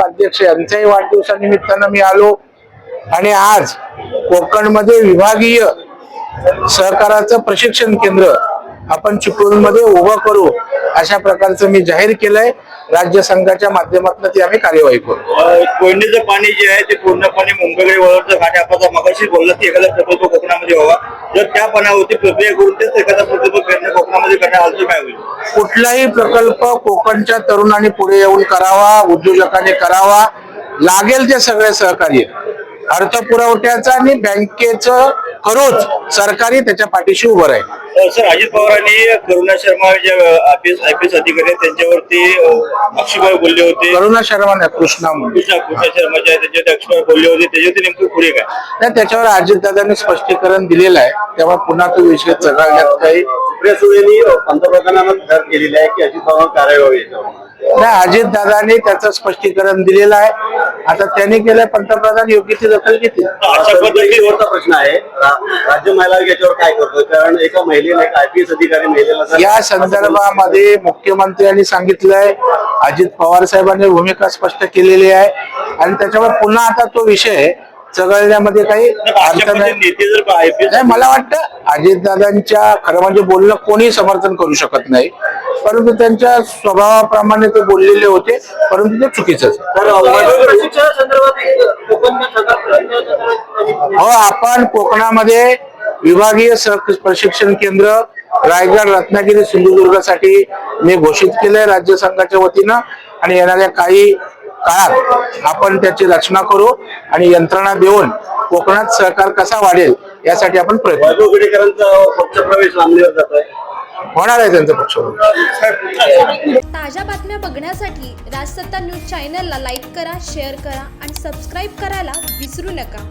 अध्यक्ष यांच्याही वाढदिवसानिमित्तानं मी आलो. आणि आज कोकणमध्ये विभागीय सहकाराचं प्रशिक्षण केंद्र आपण चिपळूणमध्ये उभं करू अशा प्रकारचं मी जाहीर केलंय. राज्य संघाच्या माध्यमातून ती आम्ही कार्यवाही करू कोयनेचं पाणी जे आहे ते पूर्णपणे मुंबईकडे वळवतं. आणि आपण मगाशी बोललं की एखादा प्रकल्प कोकणामध्ये व्हावा. जर त्या पाण्यावरती प्रक्रिया करून तेच एखादा प्रकल्प करणं कोकणामध्ये करण्यात आलं काय होईल? कुठलाही प्रकल्प कोकणच्या तरुणांनी पुढे येऊन करावा उद्योजकांनी करावा. लागेल ते सगळे सहकार्य. अर्थपुरवठ्याचं आणि बँकेचं करूच सरकारी त्याच्या पाठीशी उभं राहील. सर अजित पवारांनी करुणा शर्मा जे आयपीएस आयपीएस अधिकारी आहेत त्यांच्यावरती अक्षयभाई बोलले होते. करुणा शर्मा नाही कृष्णा म्हणून. कृष्णा कृष्णा शर्मा जे त्यांच्यावरती बोलले होते त्याच्यावरती नेमकं पुढे काय? नाही, त्याच्यावर अजितदादांनी स्पष्टीकरण दिलेलं आहे. तेव्हा पुन्हा तो विषय चघळण्यात काही सुप्रिया सुळेंनी पंतप्रधानांना धर केलेली आहे की अजित पवार याच्यावर. नाही अजितदादांनी त्याचं स्पष्टीकरण दिलेलं आहे. आता त्यांनी केलं पंतप्रधान योग्य ती दखल घेतील. अशा प्रश्न आहे. रा- राज्य महिला आयोग याच्यावर काय करतोय? कारण एका महिलेला एक आयपीएस अधिकारी महिलेला जर- या संदर्भामध्ये मुख्यमंत्र्यांनी सांगितलंय अजित पवार साहेबांनी भूमिका स्पष्ट केलेली आहे. आणि त्याच्यावर पुन्हा आता तो विषय चघळण्यामध्ये काही अर्थ नाही. नेते जर आयपीएस नाही मला वाटतं अजितदादांच्या खरं म्हणजे बोलणं कोणी समर्थन करू शकत नाही. परंतु त्यांच्या स्वभावाप्रमाणे ते बोललेले होते परंतु ते संदर्भात हो आपण कोकणामध्ये विभागीय प्रशिक्षण केंद्र रायगड रत्नागिरी सिंधुदुर्गसाठी मी घोषित केलंय राज्य संघाच्या वतीनं. आणि येणाऱ्या काही काळात आपण त्याची रचना करू आणि यंत्रणा देऊन कोकणात सहकार कसा वाढेल यासाठी आपण प्रयत्न पक्षप्रवेश होणार आहे त्यांचं पक्ष ताज्या बातम्या बघण्यासाठी राजसत्ता न्यूज चॅनलला लाईक करा शेअर करा आणि सबस्क्राईब करायला विसरू नका.